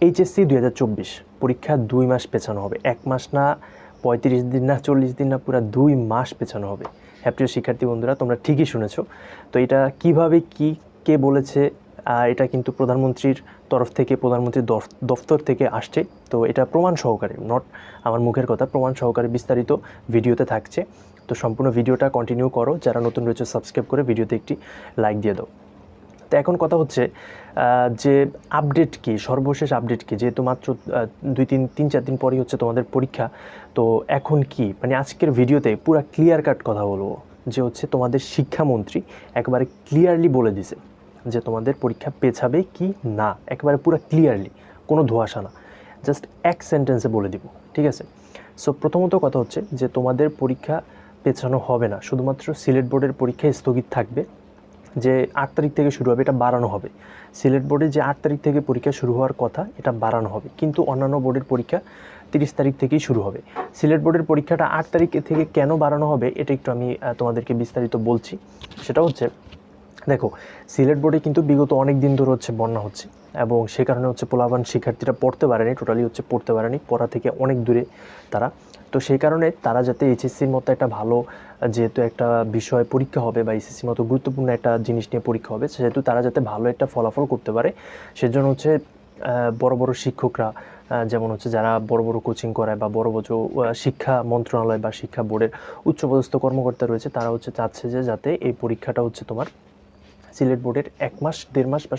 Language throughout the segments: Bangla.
এইচএসসি দুই হাজার চব্বিশ, পরীক্ষা দুই মাস পেছানো হবে। এক মাস না, পঁয়ত্রিশ দিন না, চল্লিশ দিন না, পুরো দুই মাস পেছানো হবে। হ্যাঁ প্রিয় শিক্ষার্থী বন্ধুরা, তোমরা ঠিকই শুনেছো। তো এটা কীভাবে, কি, কে বলেছে এটা কিন্তু প্রধানমন্ত্রীর তরফ থেকে, প্রধানমন্ত্রীর দফ- দফতর থেকে আসছে। তো এটা প্রমাণ সহকারে নট আমার মুখের কথা, প্রমাণ সহকারে বিস্তারিত ভিডিওতে থাকছে। তো সম্পূর্ণ ভিডিওটা কন্টিনিউ করো। যারা নতুন রয়েছে সাবস্ক্রাইব করে ভিডিওতে একটি লাইক দিয়ে দাও। তো এখন কথা হচ্ছে যে আপডেট কি, সর্বশেষ আপডেট কি? যেহেতু মাত্র দুই তিন তিন চার দিন পরই হচ্ছে তোমাদের পরীক্ষা, তো এখন কি? মানে আজকের ভিডিওতে পুরো ক্লিয়ার কাট কথা বলব, যে হচ্ছে তোমাদের শিক্ষামন্ত্রী একবারে ক্লিয়ারলি বলে দিছে, যে তোমাদের পরীক্ষা পেছাবে কি না? একেবারে পুরো ক্লিয়ারলি কোনো ধোয়াশা না জাস্ট এক সেন্টেন্সে বলে দিব, ঠিক আছে? সো প্রথমত কথা হচ্ছে যে তোমাদের পরীক্ষা পেছানো হবে না, শুধুমাত্র সিলেট বোর্ডের পরীক্ষা স্থগিত থাকবে যে আট তারিখ থেকে শুরু হবে, এটা বাড়ানো হবে। সিলেট বোর্ডে যে আট তারিখ থেকে পরীক্ষা শুরু হওয়ার কথা, এটা বাড়ানো হবে। কিন্তু অন্যান্য বোর্ডের পরীক্ষা তিরিশ তারিখ থেকেই শুরু হবে। সিলেট বোর্ডের পরীক্ষাটা আট তারিখ থেকে কেন বাড়ানো হবে, এটা একটু আমি তোমাদেরকে বিস্তারিত বলছি। সেটা হচ্ছে দেখো, সিলেট বোর্ডে কিন্তু বিগত অনেক দিন ধরে হচ্ছে বন্যা হচ্ছে এবং সে কারণে হচ্ছে পোলাবান শিক্ষার্থীরা পড়তে পারেনি টোটালি হচ্ছে পড়তে পারেনি, পড়া থেকে অনেক দূরে তারা। তো সেই কারণে তারা যাতে এইচএসসির মতো একটা ভালো, যেহেতু একটা বিষয় পরীক্ষা হবে বা এইচএসসির মতো গুরুত্বপূর্ণ একটা জিনিস নিয়ে পরীক্ষা হবে, সেহেতু তারা যাতে ভালো একটা ফলাফল করতে পারে। সেজন্য হচ্ছে বড় বড় শিক্ষকরা যেমন হচ্ছে যারা বড় বড় কোচিং করায় বা বড় বড় শিক্ষা মন্ত্রণালয় বা শিক্ষা বোর্ডের উচ্চপদস্থ কর্মকর্তা রয়েছে, তারা হচ্ছে চাচ্ছে যে যাতে এই পরীক্ষাটা হচ্ছে তোমার সিলেট বোর্ডের এক মাস, দেড় মাস বা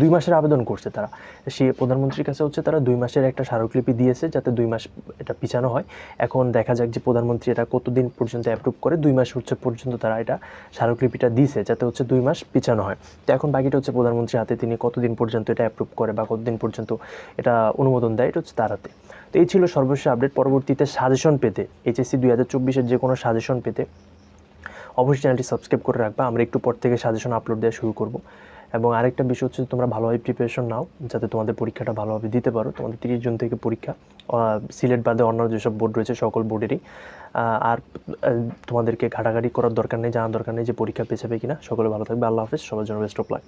দুই মাসের আবেদন করছে তারা। সে প্রধানমন্ত্রীর কাছে হচ্ছে তারা দুই মাসের একটা স্মারকলিপি দিয়েছে যাতে দুই মাস এটা পিছানো হয়। এখন দেখা যাক যে প্রধানমন্ত্রী এটা কতদিন পর্যন্ত অ্যাপ্রুভ করে, দুই মাস হচ্ছে পর্যন্ত তারা এটা স্মারকলিপিটা দিয়েছে যাতে হচ্ছে দুই মাস পিছানো হয়। তো এখন বাকিটা হচ্ছে প্রধানমন্ত্রীর হাতে, তিনি কতদিন পর্যন্ত এটা অ্যাপ্রুভ করে বা কতদিন পর্যন্ত এটা অনুমোদন দেয়, এটা হচ্ছে তার হাতে। তো এই ছিল সর্বশেষ আপডেট পরবর্তীতে সাজেশন পেতে, এইচএসসি দুই হাজার চব্বিশের যে কোনো সাজেশন পেতে অবশ্যই চ্যানেলটি সাবস্ক্রাইব করে রাখবা। আমরা একটু পর থেকে সাজেশন আপলোড দেওয়া শুরু করব। এবং আরেকটা বিষয় হচ্ছে তোমরা ভালোভাবে প্রিপারেশন নাও, যাতে তোমাদের পরীক্ষাটা ভালোভাবে দিতে পারো। তোমাদের তিরিশ জুন থেকে পরীক্ষা সিলেট বাদে অন্য যেসব বোর্ড রয়েছে, সকল বোর্ডেরই আর তোমাদেরকে ঘাটাঘাটি করার দরকার নেই, জানার দরকার নেই যে পরীক্ষা পেছাবে কিনা। সকলে ভালো থাকবে। আল্লাহ হাফেজ। সবার জন্য বেস্ট অফ লাক